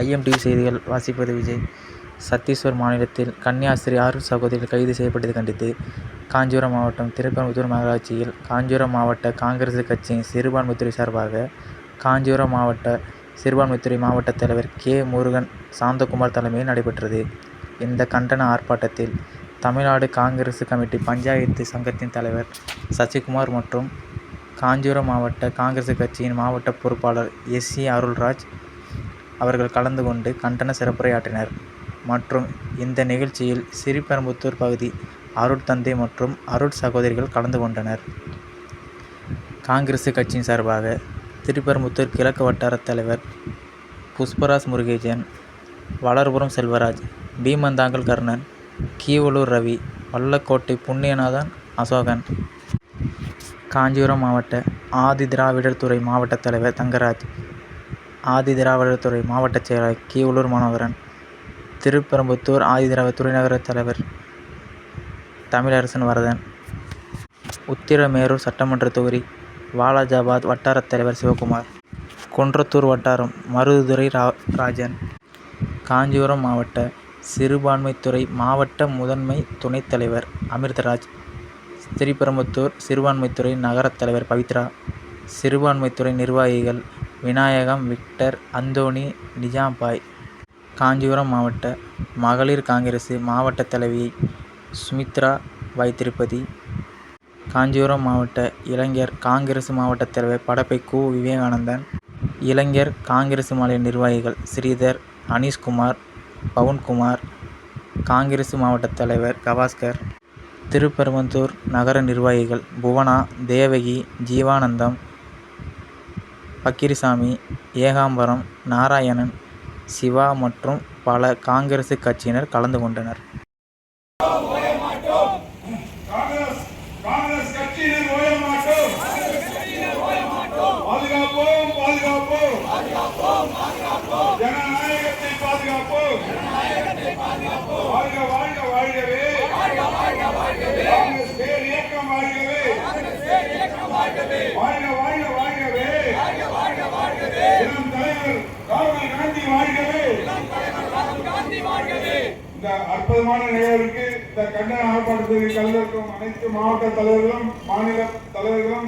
IMDb செய்திகள் வாசிப்பது விஜய் சத்தீஸ்கர் மாநிலத்தில் கன்னியாஸ்திரி ஆறு சகோதரிகள் கைது செய்யப்பட்டதை கண்டித்து காஞ்சிபுரம் மாவட்டம் திருப்பரம்புத்தூர் நகராட்சியில் காஞ்சிபுரம் மாவட்ட காங்கிரஸ் கட்சியின் சிறுபான்மைத்துறை சார்பாக காஞ்சிபுரம் மாவட்ட சிறுபான்மைத்துறை மாவட்ட தலைவர் கே. முருகன் சாந்தகுமார் தலைமையில் நடைபெற்றது. இந்த கண்டன ஆர்ப்பாட்டத்தில் தமிழ்நாடு காங்கிரஸ் கமிட்டி பஞ்சாயத்து சங்கத்தின் தலைவர் சசிகுமார் மற்றும் காஞ்சிபுரம் மாவட்ட காங்கிரஸ் கட்சியின் மாவட்ட பொறுப்பாளர் எஸ். சி. அருள்ராஜ் அவர்கள் கலந்து கொண்டு கண்டன சிறப்புரையாற்றினர். மற்றும் இந்த நிகழ்ச்சியில் சிறிபெரும்புத்தூர் பகுதி அருட்தந்தை மற்றும் அருட்சகோதரிகள் கலந்து கொண்டனர். காங்கிரஸ் கட்சியின் சார்பாக திருப்பெரும்புத்தூர் கிழக்கு வட்டார தலைவர் புஷ்பராஜ் முருகேஜன் வளர்புரம் செல்வராஜ் பீமந்தாங்கல் கர்ணன் கீவலூர் ரவி வல்லக்கோட்டை புண்ணியநாதன் அசோகன். காஞ்சிபுரம் மாவட்ட ஆதிதிராவிடர் துறை மாவட்ட தலைவர் தங்கராஜ் ஆதிதிராவிடர் துறை மாவட்ட செயலாளர் கீவளூர் மனோகரன் திருப்பெரும்புதூர் ஆதிதிராவிடர் துறைநகர தலைவர் தமிழரசன் வரதன். உத்திரமேரூர் சட்டமன்ற தொகுதி வாலாஜாபாத் வட்டாரத் தலைவர் சிவகுமார். குன்றத்தூர் வட்டாரம் மருதுதுரை ராஜன். காஞ்சிபுரம் மாவட்ட சிறுபான்மைத்துறை மாவட்ட முதன்மை துணைத் தலைவர் அமிர்தராஜ். ஸ்ரீபெரும்புதூர் சிறுபான்மைத்துறை நகரத் தலைவர் பவித்ரா. சிறுபான்மைத்துறை நிர்வாகிகள் விநாயகம் விக்டர் அந்தோணி நிஜாம்பாய். காஞ்சிபுரம் மாவட்ட மகளிர் காங்கிரஸ் மாவட்ட தலைவி சுமித்ரா வைத்திருப்பதி காஞ்சிபுரம் மாவட்ட இளைஞர் காங்கிரஸ் மாவட்ட தலைவர் படப்பை கு. விவேகானந்தன். இளைஞர் காங்கிரஸ் மாநில நிர்வாகிகள் ஸ்ரீதர் அனீஷ்குமார் பவுன்குமார். காங்கிரஸ் மாவட்ட தலைவர் கவாஸ்கர். திருப்பெரும்புதூர் நகர நிர்வாகிகள் புவனா தேவகி ஜீவானந்தம் பக்கீரிசாமி ஏகாம்பரம் நாராயணன் சிவா மற்றும் பல காங்கிரஸ் கட்சியினர் கலந்து கொண்டனர். பாதுகாப்போம் பாதுகாப்போம் ஜனநாயகத்தை பாதுகாப்போம் காந்தி வாழ்கவே இந்த அற்புதமான நிகழ்வுக்கு இந்த கண்டன ஆர்ப்பாட்டத்தில் கலந்திருக்கும் அனைத்து மாவட்ட தலைவர்களும் மாநில தலைவர்களும்